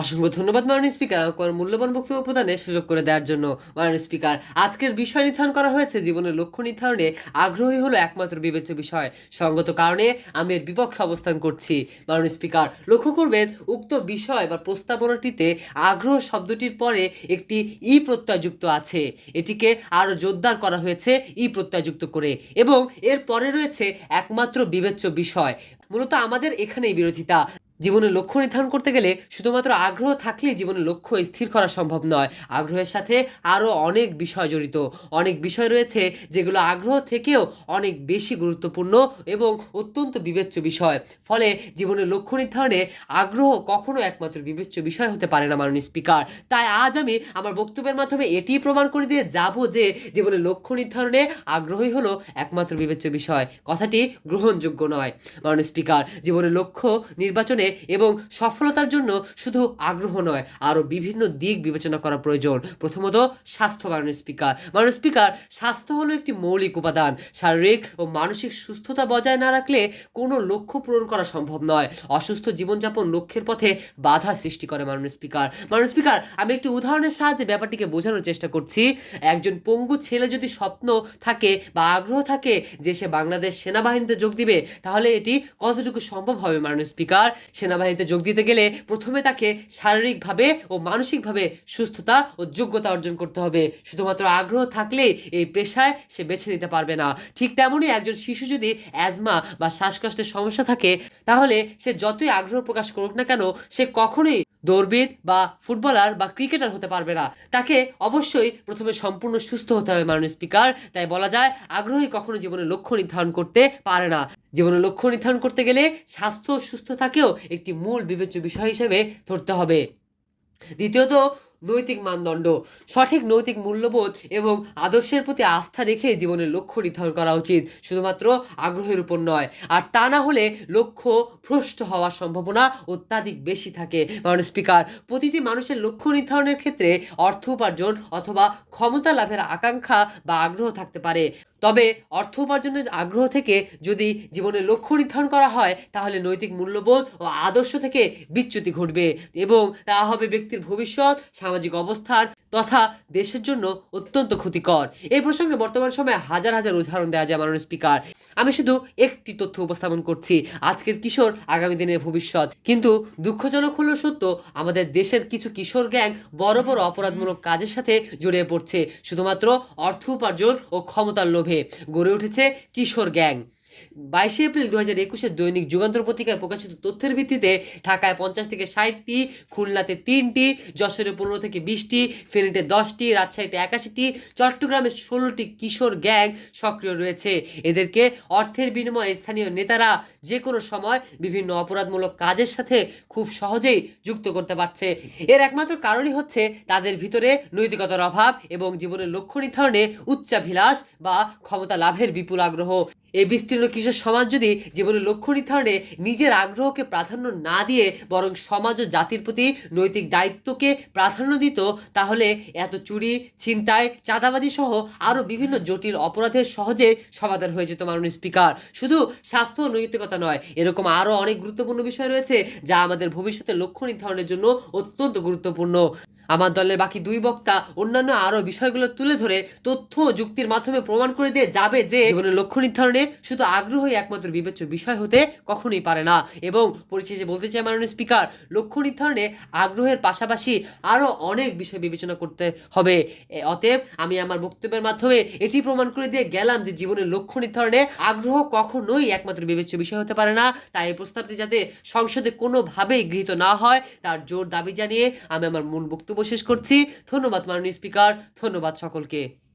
অসংখ্য ধন্যবাদ, মাননীয় স্পিকার। আমার মূল্যবান বক্তব্য প্রদানে সুযোগ করে দেওয়ার জন্য, মাননীয় স্পিকার, আজকের বিষয় নির্ধারণ করা হয়েছে। জীবনের লক্ষ্য নির্ধারণে আগ্রহী হলো একমাত্র বিবেচ্য বিষয়। সঙ্গত কারণে আমি এর বিপক্ষে অবস্থান করছি। মাননীয় স্পিকার, লক্ষ্য করবেন, উক্ত বিষয় বা প্রস্তাবনাটিতে আগ্রহ শব্দটির পরে একটি ই প্রত্যয় যুক্ত আছে। এটিকে আরও জোরদার করা হয়েছে ই প্রত্যয় যুক্ত করে। এবং এর পরে রয়েছে একমাত্র বিবেচ্য বিষয়। মূলত আমাদের এখানেই বিরোধিতা। জীবনের লক্ষ্য নির্ধারণ করতে গেলে শুধুমাত্র আগ্রহ থাকলেই জীবনের লক্ষ্য স্থির করা সম্ভব নয়। আগ্রহের সাথে আরও অনেক বিষয় জড়িত। অনেক বিষয় রয়েছে যেগুলো আগ্রহ থেকেও অনেক বেশি গুরুত্বপূর্ণ এবং অত্যন্ত বিবেচ্য বিষয়। ফলে জীবনের লক্ষ্য নির্ধারণে আগ্রহ কখনো একমাত্র বিবেচ্য বিষয় হতে পারে না, মাননীয় স্পিকার। তাই আজ আমি আমার বক্তব্যের মাধ্যমে এটিই প্রমাণ করে দিয়ে যাব যে জীবনের লক্ষ্য নির্ধারণে আগ্রহই হলো একমাত্র বিবেচ্য বিষয়। কথাটি গ্রহণযোগ্য নয়। মাননীয় স্পিকার, জীবনের লক্ষ্য নির্বাচনে এবং সফলতার জন্য শুধু আগ্রহ নয়, আরও বিভিন্ন দিক বিবেচনা করা প্রয়োজন। প্রথমত, স্বাস্থ্য, মাননীয় স্পিকার। মাননীয় স্পিকার, স্বাস্থ্য হলো একটি মৌলিক উপাদান। শারীরিক ও মানসিক সুস্থতা বজায় না রাখলে কোনো লক্ষ্য পূরণ করা সম্ভব নয়। অসুস্থ জীবনযাপন লক্ষ্যের পথে বাধা সৃষ্টি করে, মাননীয় স্পিকার। মাননীয় স্পিকার, আমি একটি উদাহরণের সাহায্যে ব্যাপারটিকে বোঝানোর চেষ্টা করছি। একজন পঙ্গু ছেলে যদি স্বপ্ন থাকে বা আগ্রহ থাকে যে সে বাংলাদেশ সেনাবাহিনীতে যোগ দিবে, তাহলে এটি কতটুকু সম্ভব হবে, মাননীয় স্পিকার? সেনাবাহিনীতে যোগ দিতে গেলে প্রথমে তাকে শারীরিকভাবে ও মানসিকভাবে সুস্থতা ও যোগ্যতা অর্জন করতে হবে। শুধুমাত্র আগ্রহ থাকলেই এই পেশায় সে বেছে নিতে পারবে না। ঠিক তেমনই একজন শিশু যদি অ্যাজমা বা শ্বাসকষ্টের সমস্যা থাকে, তাহলে সে যতই আগ্রহ প্রকাশ করুক না কেন, সে কখনোই দৌড়বিদ বা ফুটবলার বা ক্রিকেটার হতে পারবে না। তাকে অবশ্যই প্রথমে সম্পূর্ণ সুস্থ হতে হবে মাননীয় স্পিকার। তাই বলা যায়, আগ্রহী কখনো জীবনের লক্ষ্য নির্ধারণ করতে পারে না। জীবনের লক্ষ্য নির্ধারণ করতে গেলে স্বাস্থ্য সুস্থতাকেও একটি মূল বিবেচ্য বিষয় হিসেবে ধরতে হবে। দ্বিতীয়ত নৈতিক মানদণ্ড, সঠিক নৈতিক মূল্যবোধ এবং আদর্শের প্রতি আস্থা রেখে জীবনের লক্ষ্য নির্ধারণ করা উচিত। শুধুমাত্র আগ্রহের উপর নয়, আর তা না হলে লক্ষ্য ভ্রষ্ট হওয়ার সম্ভাবনা অত্যাধিক বেশি থাকে। মানে স্পিকার, প্রতিটি মানুষের লক্ষ্য নির্ধারণের ক্ষেত্রে অর্থ উপার্জন অথবা ক্ষমতা লাভের আকাঙ্ক্ষা বা আগ্রহ থাকতে পারে। তবে অর্থ উপার্জনের আগ্রহ থেকে যদি জীবনের লক্ষ্য নির্ধারণ করা হয়, তাহলে নৈতিক মূল্যবোধ ও আদর্শ থেকে বিচ্যুতি ঘটবে এবং তা হবে ব্যক্তির ভবিষ্যৎ, সামাজিক অবস্থান তথা দেশের জন্য অত্যন্ত ক্ষতিকর। এই প্রসঙ্গে বর্তমান সময়ে হাজার হাজার উদাহরণ দেওয়া যায় মাননীয় স্পিকার। আমি শুধু একটি তথ্য উপস্থাপন করছি, আজকের কিশোর আগামী দিনের ভবিষ্যৎ। কিন্তু দুঃখজনক হলো সত্য, আমাদের দেশের কিছু কিশোর গ্যাং বড় বড় অপরাধমূলক কাজের সাথে জড়িয়ে পড়ছে, শুধুমাত্র অর্থ উপার্জন ও ক্ষমতার লোভে। গড়ে উঠেছে কিশোর গ্যাং। বাইশে এপ্রিল দু হাজার একুশের দৈনিক যুগান্তর পত্রিকায় প্রকাশিত তথ্যের ভিত্তিতে ঢাকায় পঞ্চাশ থেকে ষাটটি, খুলনাতে তিনটি, যশোরে পনেরো থেকে বিশটি, ফেনীতে দশটি, রাজশাহীতে একাশিটি, চট্টগ্রামে ষোলোটি কিশোর গ্যাং সক্রিয় রয়েছে। এদেরকে অর্থের বিনিময়ে স্থানীয় নেতারা যে কোনো সময় বিভিন্ন অপরাধমূলক কাজের সাথে খুব সহজেই যুক্ত করতে পারছে। এর একমাত্র কারণই হচ্ছে তাদের ভিতরে নৈতিকতার অভাব এবং জীবনের লক্ষ্য নির্ধারণে উচ্চাভিলাষ বা ক্ষমতা লাভের বিপুল আগ্রহ। এই বিস্তীর্ণ কিশোর সমাজ যদি জীবনের লক্ষ্য নির্ধারণে নিজের আগ্রহকে প্রাধান্য না দিয়ে বরং সমাজ ও জাতির প্রতি নৈতিক দায়িত্বকে প্রাধান্য দিত, তাহলে এত চুরি, ছিনতাই, চাঁদাবাজি সহ আরও বিভিন্ন জটিল অপরাধের সহজে সমাধান হয়ে যেত মাননীয় স্পিকার। শুধু স্বাস্থ্য ও নৈতিকতা নয়, এরকম আরও অনেক গুরুত্বপূর্ণ বিষয় রয়েছে যা আমাদের ভবিষ্যতের লক্ষ্য নির্ধারণের জন্য অত্যন্ত গুরুত্বপূর্ণ। আমার দলের বাকি দুই বক্তা অন্যান্য আরও বিষয়গুলো তুলে ধরে তথ্য যুক্তির মাধ্যমে প্রমাণ করে দিয়ে যাবে যে জীবনের লক্ষ্য নির্ধারণে শুধু আগ্রহই একমাত্র বিবেচ্য বিষয় হতে কখনোই পারে না। এবং পরিশেষে বলতে চাই মাননীয় স্পিকার, লক্ষ্য নির্ধারণে আগ্রহের পাশাপাশি আরও অনেক বিষয় বিবেচনা করতে হবে। অতএব আমি আমার বক্তব্যের মাধ্যমে এটি প্রমাণ করে দিয়ে গেলাম যে জীবনের লক্ষ্য নির্ধারণে আগ্রহ কখনোই একমাত্র বিবেচ্য বিষয় হতে পারে না। তাই এই প্রস্তাবটি যাতে সংসদে কোনোভাবেই গৃহীত না হয়, তার জোর দাবি জানিয়ে আমি আমার মূল বক্তব্য শেষ করছি। ধন্যবাদ মাননীয় স্পিকার ধন্যবাদ সকলকে।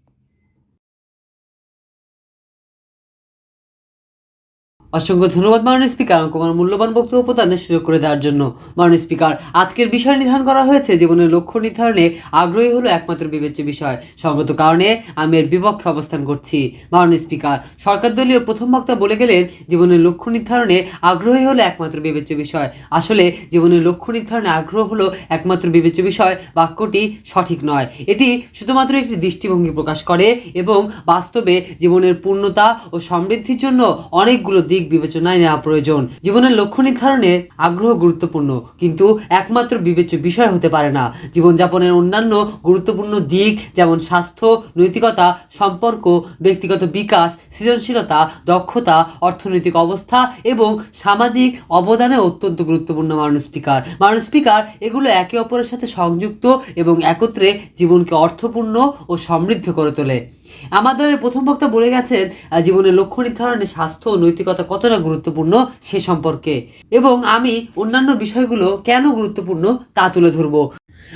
অসংখ্য ধন্যবাদ মাননীয় স্পিকার। আমার মূল্যবান বক্তব্য প্রদানের সুযোগ করে দেওয়ার জন্য। মাননীয় স্পিকার, আজকের বিষয় নির্ধারণ করা হয়েছে। জীবনের লক্ষ্য নির্ধারণে আগ্রহী হলো একমাত্র বিবেচ্য বিষয়। সঙ্গত কারণে আমি এর বিপক্ষে অবস্থান করছি। মাননীয় স্পিকার, সরকার দলীয় প্রথম বক্তা বলে গেলেন, জীবনের লক্ষ্য নির্ধারণে আগ্রহী হলো একমাত্র বিবেচ্য বিষয়। আসলে জীবনের লক্ষ্য নির্ধারণে আগ্রহ হলো একমাত্র বিবেচ্য বিষয়। বাক্যটি সঠিক নয়। এটি শুধুমাত্র একটি দৃষ্টিভঙ্গি প্রকাশ করে এবং বাস্তবে জীবনের পূর্ণতা ও সমৃদ্ধির জন্য অনেকগুলো দিক দিক বিবেচনায় নেওয়া প্রয়োজন। জীবনের লক্ষ্য নির্ধারণে আগ্রহ গুরুত্বপূর্ণ, কিন্তু একমাত্র বিবেচ্য বিষয় হতে পারে না। জীবনযাপনের অন্যান্য গুরুত্বপূর্ণ দিক যেমন স্বাস্থ্য, নৈতিকতা, সম্পর্ক, ব্যক্তিগত বিকাশ, সৃজনশীলতা, দক্ষতা, অর্থনৈতিক অবস্থা এবং সামাজিক অবদানে অত্যন্ত গুরুত্বপূর্ণ মাননীয় স্পিকার। মাননীয় স্পিকার, এগুলো একে অপরের সাথে সংযুক্ত এবং একত্রে জীবনকে অর্থপূর্ণ ও সমৃদ্ধ করে তোলে। আমার দলের প্রথম বক্তা বলে গেছেন জীবনের লক্ষ্য নির্ধারণে স্বাস্থ্য ও নৈতিকতা কতটা গুরুত্বপূর্ণ সে সম্পর্কে। এবং আমি অন্যান্য বিষয়গুলো কেন গুরুত্বপূর্ণ তা তুলে ধরবো।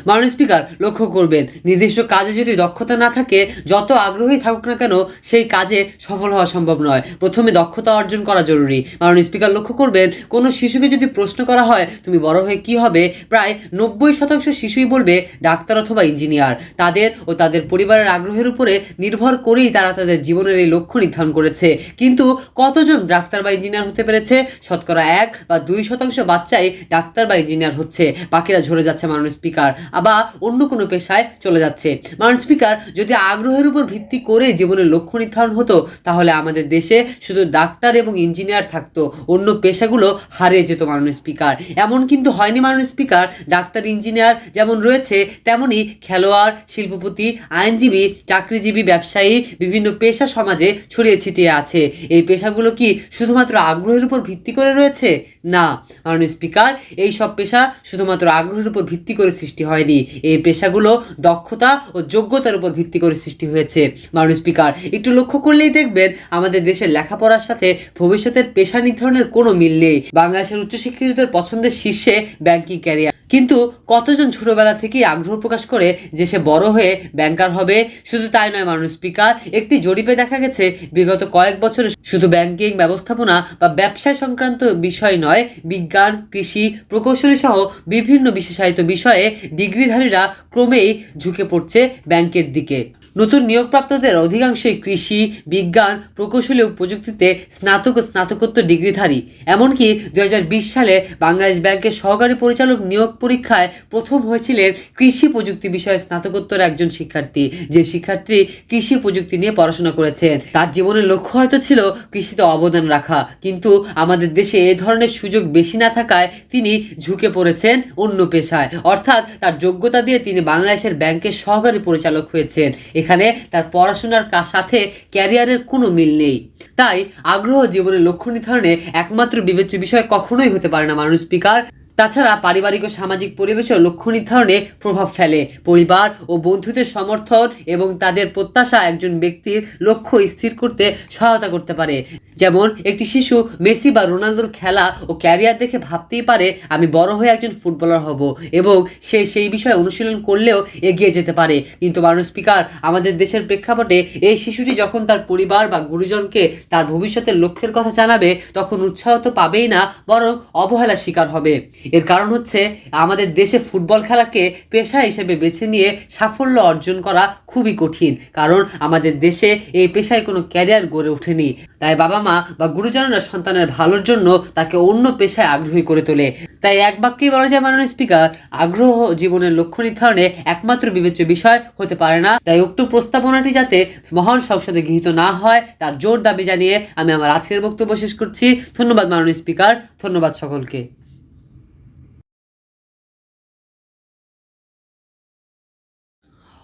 মাননীয় স্পিকার, লক্ষ্য করবেন, নির্দিষ্ট কাজে যদি দক্ষতা না থাকে, যত আগ্রহী থাকুক না কেন, সেই কাজে সফল হওয়া সম্ভব নয়। প্রথমে দক্ষতা অর্জন করা জরুরি। মাননীয় স্পিকার, লক্ষ্য করবেন, কোনো শিশুকে যদি প্রশ্ন করা হয়, তুমি বড় হয়ে কি হবে? প্রায় নব্বই শতাংশ শিশুই বলবে, ডাক্তার অথবা ইঞ্জিনিয়ার। তাদের ও তাদের পরিবারের আগ্রহের উপরে নির্ভর করেই তারা তাদের জীবনের এই লক্ষ্য নির্ধারণ করেছে। কিন্তু কতজন ডাক্তার বা ইঞ্জিনিয়ার হতে পেরেছে? শতকরা এক বা দুই শতাংশ বাচ্চাই ডাক্তার বা ইঞ্জিনিয়ার হচ্ছে। বাকিরা ঝরে যাচ্ছে, মাননীয় স্পিকার। আবার অন্য কোনো পেশায় চলে যাচ্ছে। মাননীয় স্পিকার, যদি আগ্রহের উপর ভিত্তি করে জীবনের লক্ষ্য নির্ধারণ হতো, তাহলে আমাদের দেশে শুধু ডাক্তার এবং ইঞ্জিনিয়ার থাকতো, অন্য পেশাগুলো হারিয়ে যেত মাননীয় স্পিকার। এমন কিন্তু হয়নি মাননীয় স্পিকার, ডাক্তার, ইঞ্জিনিয়ার যেমন রয়েছে, তেমনি খেলোয়াড়, শিল্পপতি, আইনজীবী, চাকরিজীবী, ব্যবসায়ী, বিভিন্ন পেশা সমাজে ছড়িয়ে ছিটিয়ে আছে। এই পেশাগুলো কি শুধুমাত্র আগ্রহের উপর ভিত্তি করে রয়েছে? না। মাননীয় স্পিকার, এই সব পেশা শুধুমাত্র আগ্রহের উপর ভিত্তি করে সৃষ্টি হয়নি। এই পেশাগুলো দক্ষতা ও যোগ্যতার উপর ভিত্তি করে সৃষ্টি হয়েছে। মানুষ স্পিকার, একটু লক্ষ্য করলেই দেখবেন আমাদের দেশের লেখাপড়ার সাথে ভবিষ্যতের পেশা নির্ধারণের কোনো মিল নেই। বাংলাদেশের উচ্চশিক্ষিতদের পছন্দের শীর্ষে ব্যাংকিং ক্যারিয়ার কিন্তু কতজন ছোটোবেলা থেকেই আগ্রহ প্রকাশ করে যে সে বড় হয়ে ব্যাংকার হবে? শুধু তাই নয় মানুষ স্পিকার একটি জরিপে দেখা গেছে বিগত কয়েক বছরে শুধু ব্যাংকিং ব্যবস্থাপনা বা ব্যবসায় সংক্রান্ত বিষয় নয়, বিজ্ঞান, কৃষি, প্রকৌশলী সহ বিভিন্ন বিশেষায়িত বিষয়ে ডিগ্রিধারীরা ক্রমেই ঝুঁকে পড়ছে ব্যাংকের দিকে। নতুন নিয়োগপ্রাপ্তদের অধিকাংশই কৃষি, বিজ্ঞান, প্রকৌশলী ও প্রযুক্তিতে স্নাতক ও স্নাতকোত্তর ডিগ্রিধারী। এমনকি দু হাজার বিশ সালে বাংলাদেশ ব্যাংকের সহকারী পরিচালক নিয়োগ পরীক্ষায় প্রথম হয়েছিলেন কৃষি প্রযুক্তি বিষয়ে স্নাতকোত্তর একজন শিক্ষার্থী, যে শিক্ষার্থী কৃষি প্রযুক্তি নিয়ে পড়াশোনা করেছেন। তার জীবনের লক্ষ্য হয়তো ছিল কৃষিতে অবদান রাখা, কিন্তু আমাদের দেশে এ ধরনের সুযোগ বেশি না থাকায় তিনি ঝুঁকে পড়েছেন অন্য পেশায়। অর্থাৎ তার যোগ্যতা দিয়ে তিনি বাংলাদেশের ব্যাংকের সহকারী পরিচালক হয়েছেন। এখানে তার পড়াশোনার সাথে ক্যারিয়ারের কোনো মিল নেই। তাই আগ্রহ জীবনের লক্ষ্য নির্ধারণে একমাত্র বিবেচ্য বিষয় কখনোই হতে পারে না মানুষ স্পিকার। তাছাড়া পারিবারিক ও সামাজিক পরিবেশেও লক্ষ্য নির্ধারণে প্রভাব ফেলে। পরিবার ও বন্ধুদের সমর্থন এবং তাদের প্রত্যাশা একজন ব্যক্তির লক্ষ্য স্থির করতে সহায়তা করতে পারে। যেমন, একটি শিশু মেসি বা রোনালদোর খেলা ও ক্যারিয়ার দেখে ভাবতেই পারে, আমি বড় হয়ে একজন ফুটবলার হব এবং সে সেই বিষয়ে অনুশীলন করলেও এগিয়ে যেতে পারে। কিন্তু মানুষ স্পিকার, আমাদের দেশের প্রেক্ষাপটে এই শিশুটি যখন তার পরিবার বা গুরুজনকে তার ভবিষ্যতের লক্ষ্যের কথা জানাবে, তখন উৎসাহ তো পাবেই না, বরং অবহেলার শিকার হবে। এর কারণ হচ্ছে আমাদের দেশে ফুটবল খেলাকে পেশা হিসেবে বেছে নিয়ে সাফল্য অর্জন করা খুবই কঠিন। কারণ আমাদের দেশে এই পেশায় কোনো ক্যারিয়ার গড়ে ওঠেনি। তাই বাবা মা বা গুরুজনরা সন্তানের ভালোর জন্য তাকে অন্য পেশায় আগ্রহী করে তোলে। তাই এক বাক্যেই বলা যায়, মাননীয় স্পিকার, আগ্রহ জীবনের লক্ষ্য নির্ধারণে একমাত্র বিবেচ্য বিষয় হতে পারে না। তাই উক্ত প্রস্তাবনাটি যাতে মহান সংসদে গৃহীত না হয়, তার জোর দাবি জানিয়ে আমি আমার আজকের বক্তব্য শেষ করছি। ধন্যবাদ, মাননীয় স্পিকার। ধন্যবাদ সকলকে।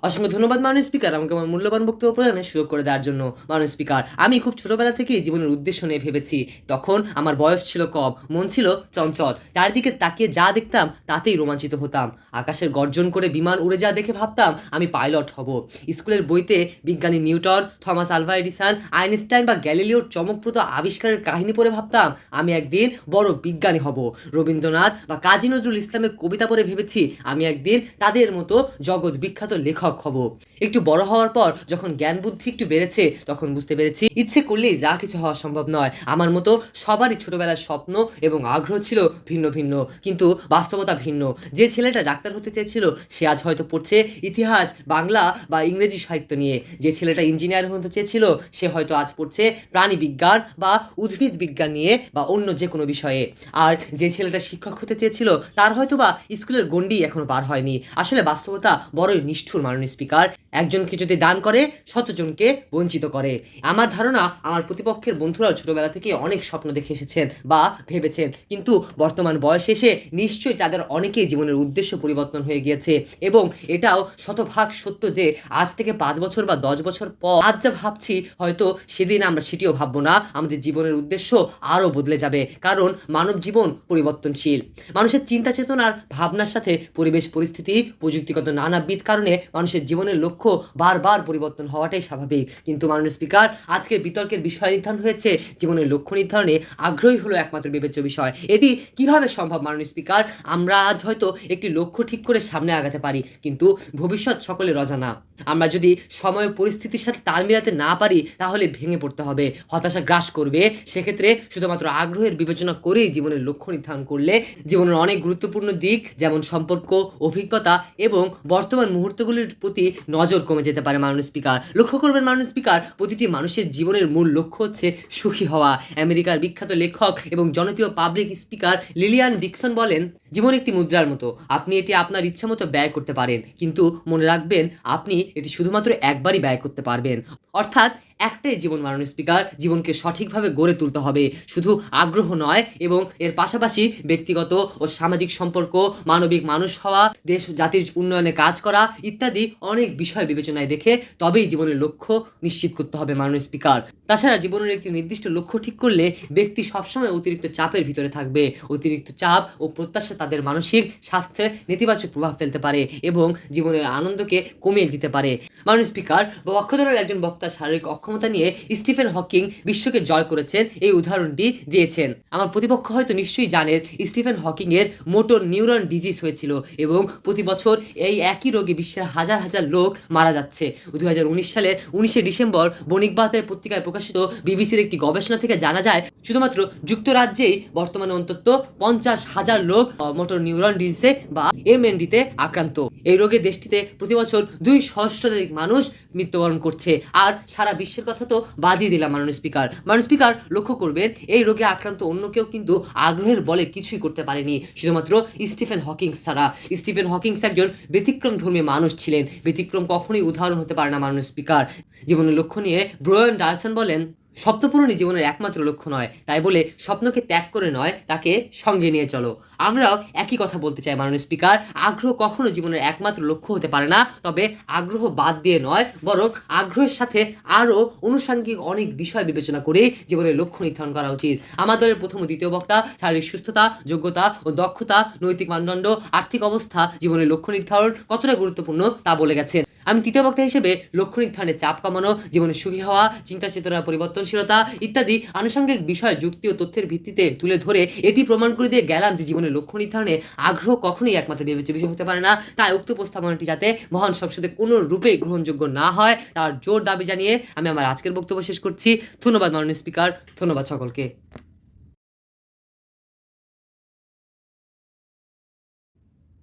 অসংখ্য ধন্যবাদ মাননীয় স্পিকার আমাকে আমার মূল্যবান বক্তব্য প্রদানের সুযোগ করে দেওয়ার জন্য। মাননীয় স্পিকার আমি খুব ছোটবেলা থেকেই জীবনের উদ্দেশ্য নিয়ে ভেবেছি। তখন আমার বয়স ছিল কম, মন ছিল চঞ্চল। চারিদিকে তাকিয়ে যা দেখতাম, তাতেই রোমাঞ্চিত হতাম। আকাশের গর্জন করে বিমান উড়ে যা দেখে ভাবতাম, আমি পাইলট হব। স্কুলের বইতে বিজ্ঞানী Newton, Thomas Alva Edison, Einstein বা গ্যালিলিওর চমকপ্রদ আবিষ্কারের কাহিনী পড়ে ভাবতাম, আমি একদিন বড় বিজ্ঞানী হব। রবীন্দ্রনাথ বা কাজী নজরুল ইসলামের কবিতা পড়ে ভেবেছি, আমি একদিন তাদের মতো জগৎ বিখ্যাত লেখক হব। একটু বড় হওয়ার পর যখন জ্ঞান বুদ্ধি একটু বেড়েছে, তখন বুঝতে পেরেছি ইচ্ছে করলেই যা কিছু হওয়া সম্ভব নয়। আমার মতো সবারই ছোটবেলার স্বপ্ন এবং আগ্রহ ছিল ভিন্ন ভিন্ন, কিন্তু বাস্তবতা ভিন্ন। যে ছেলেটা ডাক্তার হতে চেয়েছিল, সে আজ হয়তো পড়ছে ইতিহাস, বাংলা বা ইংরেজি সাহিত্য নিয়ে। যে ছেলেটা ইঞ্জিনিয়ার হতে চেয়েছিল, সে হয়তো আজ পড়ছে প্রাণী বিজ্ঞান বা উদ্ভিদ বিজ্ঞান নিয়ে বা অন্য যে কোনো বিষয়ে। আর যে ছেলেটা শিক্ষক হতে চেয়েছিল, তার হয়তো বা স্কুলের গণ্ডি এখনও পার হয়নি। আসলে বাস্তবতা বড়ই নিষ্ঠুর মাননীয়। স্পিকার একজনকে যদি দান করে, শতজনকে বঞ্চিত করে। আমার ধারণা, আমার প্রতিপক্ষের বন্ধুরাও ছোটবেলা থেকে অনেক স্বপ্ন দেখে এসেছেন বা ভেবেছেন। কিন্তু বর্তমান বয়সে এসে নিশ্চয়ই তাদের অনেকেই জীবনের উদ্দেশ্য পরিবর্তন হয়ে গিয়েছে এবং এটাও শতভাগ সত্য যে আজ থেকে পাঁচ বছর বা দশ বছর পর আজ যা ভাবছি, হয়তো সেদিন আমরা সেটিও ভাববো না। আমাদের জীবনের উদ্দেশ্য আরও বদলে যাবে কারণ মানব জীবন পরিবর্তনশীল। মানুষের চিন্তা চেতনার ভাবনার সাথে পরিবেশ পরিস্থিতি প্রযুক্তিগত নানাবিধ কারণে মানুষের জীবনের লক্ষ্য বারবার পরিবর্তন হওয়াটাই স্বাভাবিক। কিন্তু মাননীয় স্পিকার, আজকের বিতর্কের বিষয় নির্ধারণ হয়েছে। জীবনের লক্ষ্য নির্ধারণে আগ্রহী হলো একমাত্র বিবেচ্য বিষয়। এটি কীভাবে সম্ভব মাননীয় স্পিকার? আমরা আজ হয়তো একটি লক্ষ্য ঠিক করে সামনে আগাতে পারি, কিন্তু ভবিষ্যৎ সকলের অজানা আমরা যদি সময় পরিস্থিতির সাথে তাল মিলাতে না পারি, তাহলে ভেঙে পড়তে হবে। হতাশা গ্রাস করবে। সেক্ষেত্রে শুধুমাত্র আগ্রহের বিবেচনা করেই জীবনের লক্ষ্য নির্ধারণ করলে জীবনের অনেক গুরুত্বপূর্ণ দিক, যেমন সম্পর্ক, অভিজ্ঞতা এবং বর্তমান মুহূর্তগুলির প্রতি নজর কমে যেতে পারে মাননীয় স্পিকার। লক্ষ্য করবেন মাননীয় স্পিকার, প্রতিটি মানুষের জীবনের মূল লক্ষ্য হচ্ছে সুখী হওয়া। আমেরিকার বিখ্যাত লেখক এবং জনপ্রিয় পাবলিক স্পিকার লিলিয়ান ডিকসন বলেন, জীবন একটি মুদ্রার মতো। আপনি এটি আপনার ইচ্ছা মতো ব্যয় করতে পারেন। কিন্তু মনে রাখবেন, আপনি এটি শুধুমাত্র একবারই ব্যয় করতে পারবেন। অর্থাৎ একটাই জীবন মাননীয় স্পিকার জীবনকে সঠিকভাবে গড়ে তুলতে হবে। শুধু আগ্রহ নয়, এবং এর পাশাপাশি ব্যক্তিগত ও সামাজিক সম্পর্ক, মানবিক মানুষ হওয়া, দেশ, জাতির উন্নয়নে কাজ করা ইত্যাদি অনেক বিষয় বিবেচনায় রেখে তবেই জীবনের লক্ষ্য নিশ্চিত করতে হবে মাননীয় স্পিকার তাছাড়া জীবনের একটি নির্দিষ্ট লক্ষ্য ঠিক করলে ব্যক্তি সবসময় অতিরিক্ত চাপের ভিতরে থাকবে। অতিরিক্ত চাপ ও প্রত্যাশা তাদের মানসিক স্বাস্থ্যে নেতিবাচক প্রভাব ফেলতে পারে এবং জীবনের আনন্দকে কমিয়ে দিতে পারে। মাননীয় স্পিকার বক্ষধরের একজন বক্তা শারীরিক অক্ষমতা নিয়ে স্টিফেন হকিং বিশ্বকে জয় করেছেন, এই উদাহরণটি দিয়েছেন। আমার প্রতিপক্ষ হয়তো নিশ্চয়ই জানেন, স্টিফেন হকিং এর মোটর নিউরন ডিজিজ হয়েছিল এবং প্রতি বছর এই একই রোগে বিশ্বের হাজার হাজার লোক মারা যাচ্ছে। দু সালের উনিশে ডিসেম্বর বণিকবাতের পত্রিকায় প্রকাশিত বিবিসির একটি গবেষণা থেকে জানা যায়, শুধুমাত্র যুক্তরাজ্যেই বর্তমানে অন্তত পঞ্চাশ হাজার লোক মোটর নিউরন ডিজিজে বা এমএনডিতে আক্রান্ত। এই রোগে দেশটিতে প্রতি বছর দুই সহস্রাধিক মানুষ মৃত্যুবরণ করছে, আর সারা বিশ্বের কথা তো বাদই দিলাম, মাননীয় স্পিকার। মাননীয় স্পিকার, লক্ষ্য করবেন, এই রোগে আক্রান্ত অন্য কেউ কিন্তু আগ্রহের বলে কিছুই করতে পারেনি। শুধুমাত্র স্টিফেন হকিংস ছাড়া। স্টিফেন হকিংস একজন ব্যতিক্রম ধর্মী মানুষ ছিলেন। ব্যতিক্রম কখনোই উদাহরণ হতে পারে না, মাননীয় স্পিকার। জীবনের লক্ষ্য নিয়ে ব্রয়ন ডালসন বলেন স্বপ্নপূরণই জীবনের একমাত্র লক্ষ্য নয়। তাই বলে স্বপ্নকে ত্যাগ করে নয়, তাকে সঙ্গে নিয়ে চলো। আমরাও একই কথা বলতে চাই মাননীয় স্পিকার, আগ্রহ কখনো জীবনের একমাত্র লক্ষ্য হতে পারে না, তবে আগ্রহ বাদ দিয়ে নয়, বরং আগ্রহের সাথে আরও অনুষাঙ্গিক অনেক বিষয় বিবেচনা করেই জীবনের লক্ষ্য নির্ধারণ করা উচিত। আমার দলের প্রথম ও দ্বিতীয় বক্তা, শারীরিক সুস্থতা, যোগ্যতা ও দক্ষতা, নৈতিক মানদণ্ড, আর্থিক অবস্থা, জীবনের লক্ষ্য নির্ধারণ কতটা গুরুত্বপূর্ণ তা বলে গেছেন। আমি তৃতীয় বক্তা হিসেবে লক্ষ্য নির্ধারণে চাপ কমানো, জীবনে সুখী হওয়া, চিন্তা চেতনার পরিবর্তনশীলতা ইত্যাদি আনুষঙ্গিক বিষয়, যুক্তি ও তথ্যের ভিত্তিতে তুলে ধরে এটি প্রমাণ করে দিয়ে গেলাম যে জীবনের লক্ষ্য নির্ধারণে আগ্রহ কখনোই একমাত্র বিবেচ্য বিষয় হতে পারে না। তাই উক্ত উপস্থাপনাটি যাতে মহান সংসদে কোনো রূপে গ্রহণযোগ্য না হয়, তার জোর দাবি জানিয়ে আমি আমার আজকের বক্তব্য শেষ করছি। ধন্যবাদ মাননীয় স্পিকার, ধন্যবাদ সকলকে।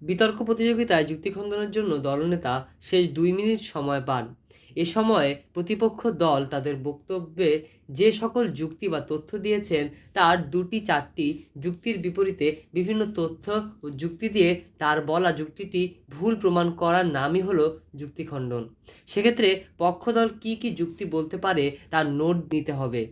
বিতর্ক প্রতিযোগিতায় যুক্তি খণ্ডনের জন্য দলনেতা শেষ দুই মিনিট সময় পান। এ সময়ে প্রতিপক্ষ দল তাদের বক্তব্যে যে সকল যুক্তি বা তথ্য দিয়েছেন, তার দুটি চারটি যুক্তির বিপরীতে বিভিন্ন তথ্য ও যুক্তি দিয়ে তার বলা যুক্তিটি ভুল প্রমাণ করার নামই হলো যুক্তি খণ্ডন। সেক্ষেত্রে পক্ষদল কি কি যুক্তি বলতে পারে তার নোট নিতে হবে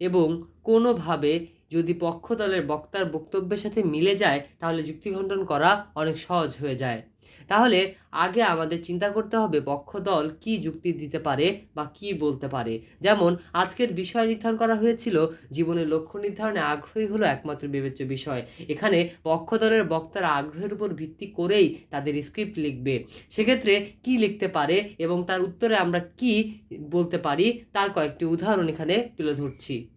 এবং কোনোভাবে যদি পক্ষ দলের বক্তার বক্তব্যের সাথে মিলে যায়, তাহলে যুক্তি খণ্ডন করা অনেক সহজ হয়ে যায়। তাহলে আগে আমাদের চিন্তা করতে হবে পক্ষ দল কি যুক্তি দিতে পারে বা কি বলতে পারে। যেমন, আজকের বিষয় নির্ধারণ করা হয়েছিল, জীবনের লক্ষ্য নির্ধারণে আগ্রহী হলো একমাত্র বিবেচ্য বিষয়। এখানে পক্ষ দলের বক্তার আগ্রহের উপর ভিত্তি করেই তাদের স্ক্রিপ্ট লিখবে। সেক্ষেত্রে কি লিখতে পারে এবং তার উত্তরে আমরা কি বলতে পারি, তার কয়েকটি উদাহরণ এখানে তুলে ধরছি।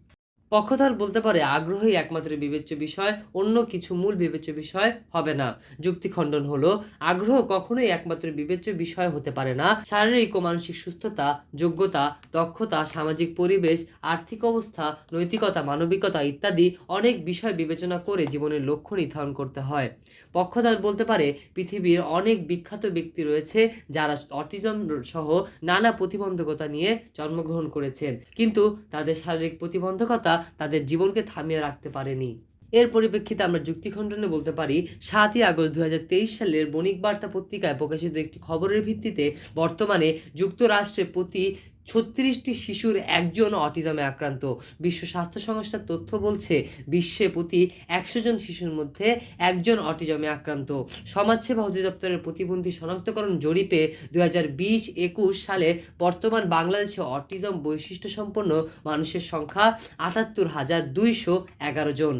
পক্ষদল বলতে পারে আগ্রহই একমাত্র বিবেচ্য বিষয়, অন্য কিছু মূল বিবেচ্য বিষয় হবে না। যুক্তি খণ্ডন হলো, আগ্রহ কখনোই একমাত্র বিবেচ্য বিষয় হতে পারে না। শারীরিক ও মানসিক সুস্থতা, যোগ্যতা, দক্ষতা, সামাজিক পরিবেশ, আর্থিক অবস্থা, নৈতিকতা, মানবিকতা ইত্যাদি অনেক বিষয় বিবেচনা করে জীবনের লক্ষ্য নির্ধারণ করতে হয়। পক্ষদল বলতে পারে পৃথিবীর অনেক বিখ্যাত ব্যক্তি রয়েছে যারা অটিজম সহ নানা প্রতিবন্ধকতা নিয়ে জন্মগ্রহণ করেছেন। কিন্তু তাদের শারীরিক প্রতিবন্ধকতা তাদের জীবনকে থামিয়ে রাখতে পারেনি। এর পরিপ্রেক্ষিতে আমরা যুক্তি খণ্ডনে বলতে পারি, সাতই আগস্ট দুই হাজার তেইশ সালের বণিক বার্তা পত্রিকায় প্রকাশিত একটি খবরের ভিত্তিতে বর্তমানে যুক্তরাষ্ট্রে প্রতি ছত্রিশটি শিশুর একজন অটিজমে আক্রান্ত। বিশ্ব স্বাস্থ্য সংস্থার তথ্য বলছে, বিশ্বে প্রতি একশো জন শিশুর মধ্যে একজন অটিজমে আক্রান্ত। সমাজসেবা অধিদপ্তরের প্রতিবন্ধী শনাক্তকরণ জরিপে দু হাজার বিশ একুশ সালে বর্তমান বাংলাদেশে অটিজম বৈশিষ্ট্য সম্পন্ন মানুষের সংখ্যা আটাত্তর হাজার দুইশো এগারো জন।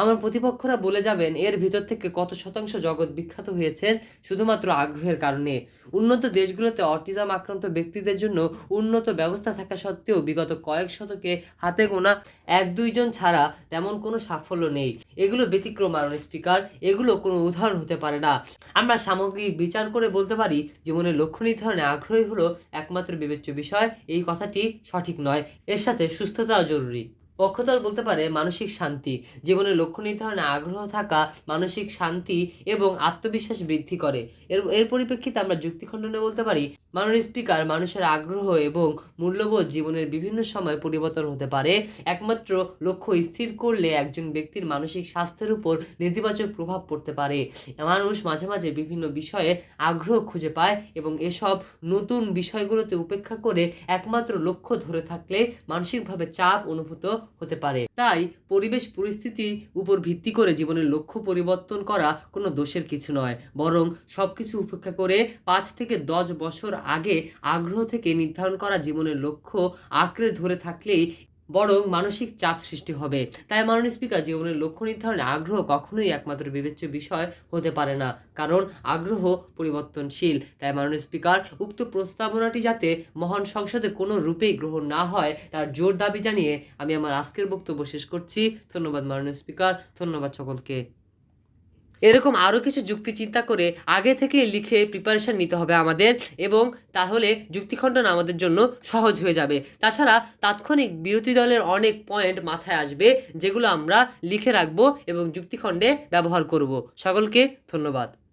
আমার প্রতিপক্ষরা বলে যাবেন, এর ভিতর থেকে কত শতাংশ জগৎ বিখ্যাত হয়েছেন শুধুমাত্র আগ্রহের কারণে। উন্নত দেশগুলোতে অটিজম আক্রান্ত ব্যক্তিদের জন্য উন্নত ব্যবস্থা থাকা সত্ত্বেও বিগত কয়েক শতকে হাতে গোনা এক দুইজন ছাড়া তেমন কোনো সাফল্য নেই। এগুলো ব্যতিক্রম আর স্পিকার, এগুলো কোনো উদাহরণ হতে পারে না। আমরা সামগ্রিক বিচার করে বলতে পারি, জীবনের লক্ষ্য নির্ধারণে আগ্রহী হলো একমাত্র বিবেচ্য বিষয়, এই কথাটি সঠিক নয়। এর সাথে সুস্থতাও জরুরি। পক্ষতল বলতে পারে মানসিক শান্তি। জীবনের লক্ষ্য নির্ধারণে আগ্রহ থাকা, মানসিক শান্তি এবং আত্মবিশ্বাস বৃদ্ধি করে। এর এর পরিপ্রেক্ষিতে আমরা যুক্তি খণ্ডনে বলতে পারি, মাননীয় স্পিকার মানুষের আগ্রহ এবং মূল্যবোধ জীবনের বিভিন্ন সময় পরিবর্তন হতে পারে। একমাত্র লক্ষ্য স্থির করলে একজন ব্যক্তির মানসিক স্বাস্থ্যের উপর নেতিবাচক প্রভাব পড়তে পারে। মানুষ মাঝে মাঝে বিভিন্ন বিষয়ে আগ্রহ খুঁজে পায় এবং এসব নতুন বিষয়গুলোতে উপেক্ষা করে একমাত্র লক্ষ্য ধরে থাকলে মানসিকভাবে চাপ অনুভূত হতে পারে। তাই পরিবেশ পরিস্থিতির উপর ভিত্তি করে জীবনের লক্ষ্য পরিবর্তন করা কোনো দোষের কিছু নয়। বরং সব কিছু উপেক্ষা করে পাঁচ থেকে দশ বছর আগে আগ্রহ থেকে নির্ধারণ করা জীবনের লক্ষ্য আঁকড়ে ধরে থাকলেই বরং মানসিক চাপ সৃষ্টি হবে। তাই মাননীয় স্পিকার জীবনের লক্ষ্য নির্ধারণে আগ্রহ কখনোই একমাত্র বিবেচ্য বিষয় হতে পারে না, কারণ আগ্রহ পরিবর্তনশীল। তাই মাননীয় স্পিকার, উক্ত প্রস্তাবনাটি যাতে মহান সংসদে কোনো রূপেই গ্রহণ না হয়, তার জোর দাবি জানিয়ে আমি আমার আজকের বক্তব্য শেষ করছি। ধন্যবাদ মাননীয় স্পিকার, ধন্যবাদ সকলকে। এরকম আরও কিছু যুক্তি চিন্তা করে আগে থেকে লিখে প্রিপারেশান নিতে হবে আমাদের এবং তাহলে যুক্তিখণ্ডন আমাদের জন্য সহজ হয়ে যাবে। তাছাড়া তাৎক্ষণিক বিরোধী দলের অনেক পয়েন্ট মাথায় আসবে যেগুলো আমরা লিখে রাখব এবং যুক্তিখণ্ডে ব্যবহার করব। সকলকে ধন্যবাদ।